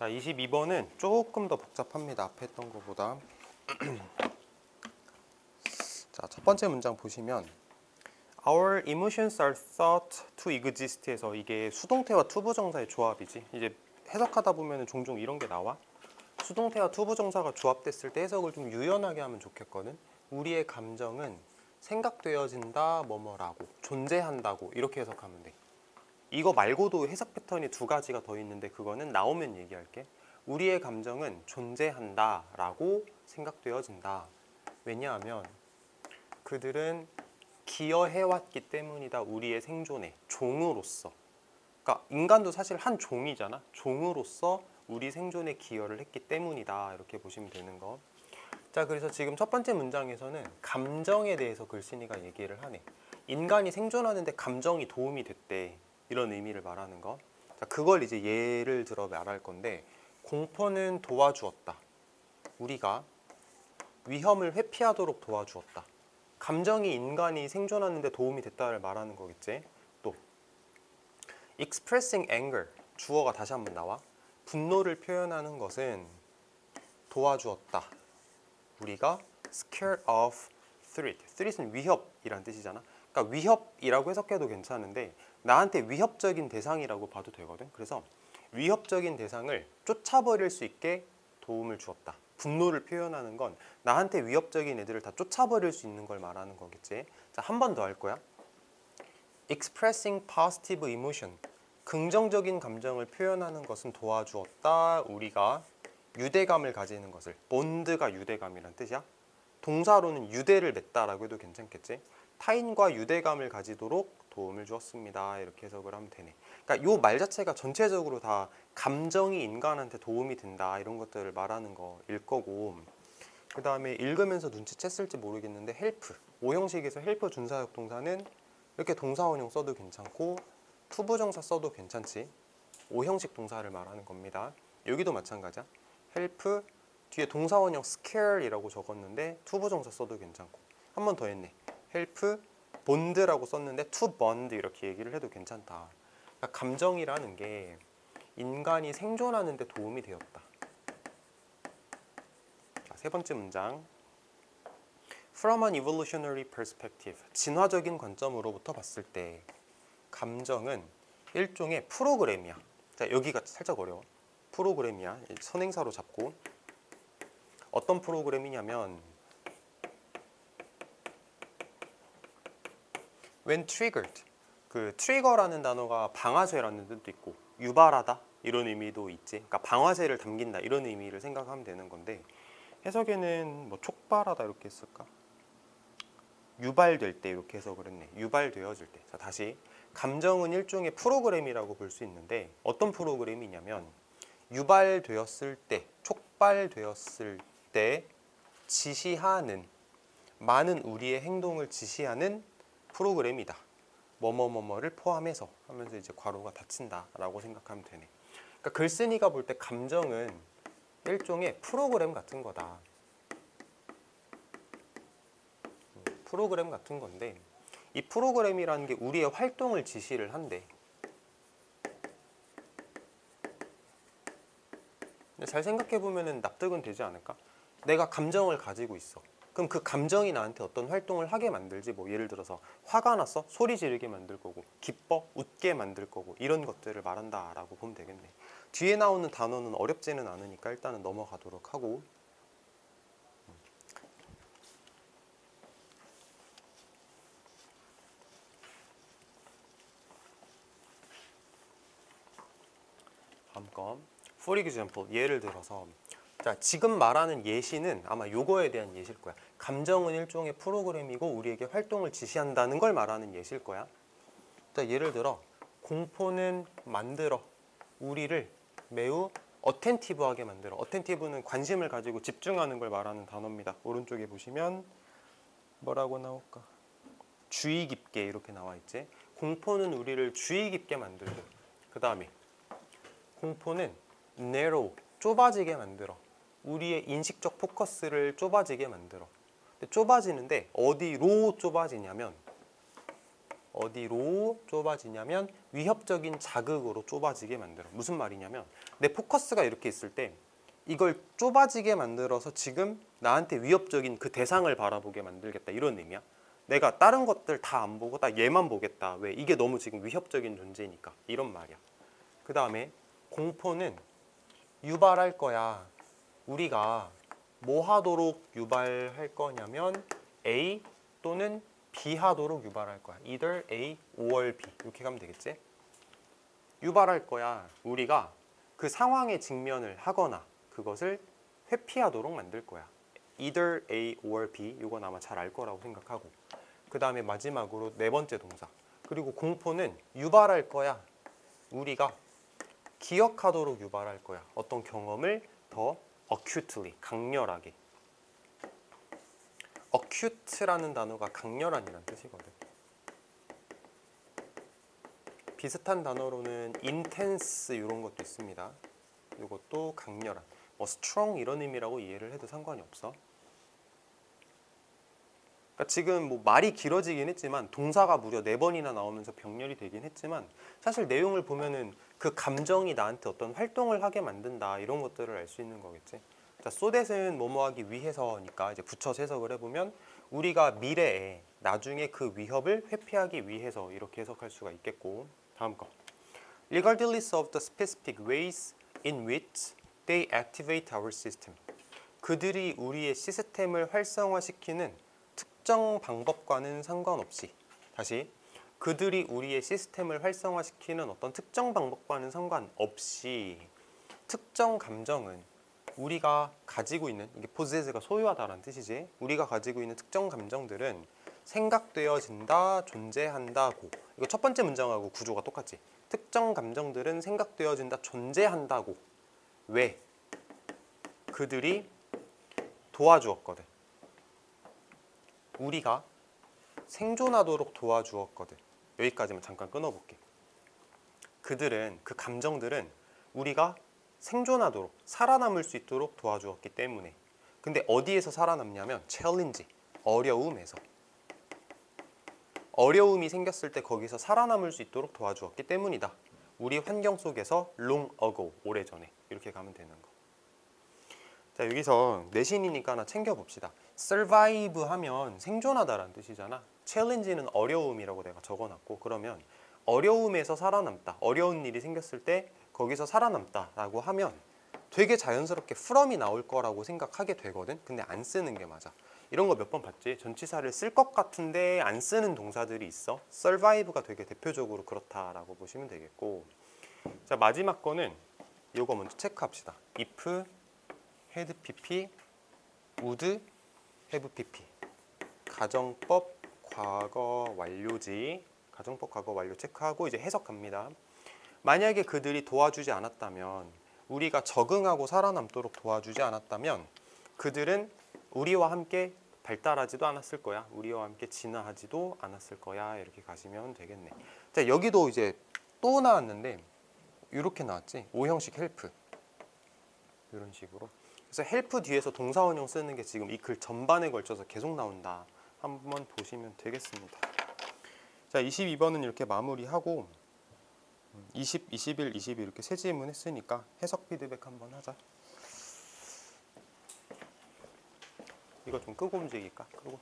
자, 22번은 조금 더 복잡합니다. 앞에 했던 것보다. 자, 첫 번째 문장 보시면 Our emotions are thought to exist에서 이게 수동태와 투부정사의 조합이지. 이제 해석하다 보면 종종 이런 게 나와. 수동태와 투부정사가 조합됐을 때 해석을 좀 유연하게 하면 좋겠거든. 우리의 감정은 생각되어진다 뭐뭐라고 존재한다고 이렇게 해석하면 돼. 이거 말고도 해석 패턴이 두 가지가 더 있는데 그거는 나오면 얘기할게. 우리의 감정은 존재한다 라고 생각되어진다. 왜냐하면 그들은 기여해왔기 때문이다. 우리의 생존에 종으로서. 그러니까 인간도 사실 한 종이잖아. 종으로서 우리 생존에 기여를 했기 때문이다. 이렇게 보시면 되는 거. 자, 그래서 지금 첫 번째 문장에서는 감정에 대해서 글쓴이가 얘기를 하네. 인간이 생존하는데 감정이 도움이 됐대. 이런 의미를 말하는 거. 자, 그걸 이제 예를 들어 말할 건데 공포는 도와주었다. 우리가 위험을 회피하도록 도와주었다. 감정이 인간이 생존하는 데 도움이 됐다를 말하는 거겠지. 또 expressing anger 주어가 다시 한번 나와. 분노를 표현하는 것은 도와주었다. 우리가 scared of threat. threat은 위협이란 뜻이잖아. 그러니까 위협이라고 해석해도 괜찮은데 나한테 위협적인 대상이라고 봐도 되거든. 그래서 위협적인 대상을 쫓아버릴 수 있게 도움을 주었다. 분노를 표현하는 건 나한테 위협적인 애들을 다 쫓아버릴 수 있는 걸 말하는 거겠지. 자, 한 번 더 할 거야. expressing positive emotion. 긍정적인 감정을 표현하는 것은 도와주었다. 우리가 유대감을 가지는 것을. 본드가 유대감이란 뜻이야. 동사로는 유대를 맺다라고 해도 괜찮겠지. 타인과 유대감을 가지도록 도움을 주었습니다. 이렇게 해석을 하면 되네. 그러니까 요말 자체가 전체적으로 다 감정이 인간한테 도움이 된다 이런 것들을 말하는 거일 거고 그 다음에 읽으면서 눈치챘을지 모르겠는데 헬프 오형식에서 헬프 준사역 동사는 이렇게 동사원형 써도 괜찮고 투부정사 써도 괜찮지 오형식 동사를 말하는 겁니다. 여기도 마찬가지야. 헬프 뒤에 동사원형 scare이라고 적었는데 투부정사 써도 괜찮고 한 번 더 했네. 헬프 본드라고 썼는데 to bond 이렇게 얘기를 해도 괜찮다. 그러니까 감정이라는 게 인간이 생존하는 데 도움이 되었다. 자, 세 번째 문장. From an evolutionary perspective, 진화적인 관점으로부터 봤을 때 감정은 일종의 프로그램이야. 자, 여기가 살짝 어려워. 프로그램이야. 선행사로 잡고 어떤 프로그램이냐면 when triggered 그 트리거라는 단어가 방아쇠라는 뜻도 있고 유발하다 이런 의미도 있지. 그러니까 방아쇠를 담긴다 이런 의미를 생각하면 되는 건데 해석에는 뭐 촉발하다 이렇게 했을까? 유발될 때 이렇게 해석을 했네. 유발되어질 때. 자 다시 감정은 일종의 프로그램이라고 볼 수 있는데 어떤 프로그램이냐면 유발되었을 때, 촉발되었을 때 지시하는 많은 우리의 행동을 지시하는 프로그램이다. 뭐뭐뭐뭐를 포함해서 하면서 이제 괄호가 닫힌다라고 생각하면 되네. 그러니까 글쓴이가 볼 때 감정은 일종의 프로그램 같은 거다. 음, 프로그램 같은 건데 이 프로그램이라는 게 우리의 활동을 지시를 한대. 잘 생각해 보면은 납득은 되지 않을까? 내가 감정을 가지고 있어. 그럼 그 감정이 나한테 어떤 활동을 하게 만들지? 뭐 예를 들어서 화가 났어? 소리 지르게 만들 거고 기뻐? 웃게 만들 거고 이런 것들을 말한다 라고 보면 되겠네. 뒤에 나오는 단어는 어렵지는 않으니까 일단은 넘어가도록 하고. 다음 거 For example 예를 들어서 자, 지금 말하는 예시는 아마 요거에 대한 예시일 거야. 감정은 일종의 프로그램이고 우리에게 활동을 지시한다는 걸 말하는 예시일 거야. 자, 예를 들어 공포는 만들어 우리를 매우 어텐티브하게 만들어. 어텐티브는 관심을 가지고 집중하는 걸 말하는 단어입니다. 오른쪽에 보시면 뭐라고 나올까? 주의 깊게 이렇게 나와 있지. 공포는 우리를 주의 깊게 만들고 그 다음에 공포는 narrow 좁아지게 만들어. 우리의 인식적 포커스를 좁아지게 만들어. 좁아지는데 어디로 좁아지냐면 어디로 좁아지냐면 위협적인 자극으로 좁아지게 만들어. 무슨 말이냐면 내 포커스가 이렇게 있을 때 이걸 좁아지게 만들어서 지금 나한테 위협적인 그 대상을 바라보게 만들겠다 이런 의미야. 내가 다른 것들 다 안 보고 딱 얘만 보겠다. 왜? 이게 너무 지금 위협적인 존재니까 이런 말이야. 그 다음에 공포는 유발할 거야. 우리가 뭐 하도록 유발할 거냐면 A 또는 B 하도록 유발할 거야. either A or B 이렇게 가면 되겠지? 유발할 거야. 우리가 그 상황에 직면을 하거나 그것을 회피하도록 만들 거야. either A or B 이건 아마 잘 알 거라고 생각하고 그 다음에 마지막으로 네 번째 동사 그리고 공포는 유발할 거야. 우리가 기억하도록 유발할 거야. 어떤 경험을 더 acutely 강렬하게 acute라는 단어가 강렬한이라는 뜻이거든. 비슷한 단어로는 intense 이런 것도 있습니다. 이것도 강렬한, 뭐 strong 이런 의미라고 이해를 해도 상관이 없어. 그러니까 지금 뭐 말이 길어지긴 했지만 동사가 무려 네 번이나 나오면서 병렬이 되긴 했지만 사실 내용을 보면은 그 감정이 나한테 어떤 활동을 하게 만든다 이런 것들을 알 수 있는 거겠지. 자, 소댓은 뭐뭐하기 위해서니까 이제 붙여서 해석을 해보면 우리가 미래에 나중에 그 위협을 회피하기 위해서 이렇게 해석할 수가 있겠고 다음 거 regardless of the specific ways in which they activate our system 그들이 우리의 시스템을 활성화시키는 특정 방법과는 상관없이 다시 그들이 우리의 시스템을 활성화시키는 어떤 특정 방법과는 상관없이 특정 감정은 우리가 가지고 있는 이게 possess가 소유하다라는 뜻이지 우리가 가지고 있는 특정 감정들은 생각되어진다 존재한다고. 이거 첫 번째 문장하고 구조가 똑같지. 특정 감정들은 생각되어진다 존재한다고. 왜? 그들이 도와주었거든. 우리가 생존하도록 도와주었거든 여기까지만 잠깐 끊어볼게. 그들은 그 감정들은 우리가 생존하도록 살아남을 수 있도록 도와주었기 때문에. 근데 어디에서 살아남냐면 챌린지 어려움에서. 어려움이 생겼을 때 거기서 살아남을 수 있도록 도와주었기 때문이다. 우리 환경 속에서 long ago 오래전에. 이렇게 가면 되는 거. 자 여기서 내신이니까 하나 챙겨봅시다. survive 하면 생존하다라는 뜻이잖아 챌린지는 어려움이라고 내가 적어놨고 그러면 어려움에서 살아남다 어려운 일이 생겼을 때 거기서 살아남다 라고 하면 되게 자연스럽게 from이 나올 거라고 생각하게 되거든. 근데 안 쓰는 게 맞아. 이런 거 몇 번 봤지? 전치사를 쓸 것 같은데 안 쓰는 동사들이 있어. survive가 되게 대표적으로 그렇다라고 보시면 되겠고. 자 마지막 거는 이거 먼저 체크합시다. if, had pp, would, have pp. 가정법 과거 완료지. 가정법 과거 완료 체크하고 이제 해석합니다. 만약에 그들이 도와주지 않았다면 우리가 적응하고 살아남도록 도와주지 않았다면 그들은 우리와 함께 발달하지도 않았을 거야. 우리와 함께 진화하지도 않았을 거야. 이렇게 가시면 되겠네. 자, 여기도 이제 또 나왔는데 이렇게 나왔지. 오형식 헬프. 이런 식으로. 그래서 헬프 뒤에서 동사 원형 쓰는 게 지금 이 글 전반에 걸쳐서 계속 나온다. 한번 보시면 되겠습니다. 자, 22번은 이렇게 마무리하고 20, 21, 22 이렇게 세 질문 했으니까 해석 피드백 한번 하자. 이거 좀 끄고 움직일까? 끄고.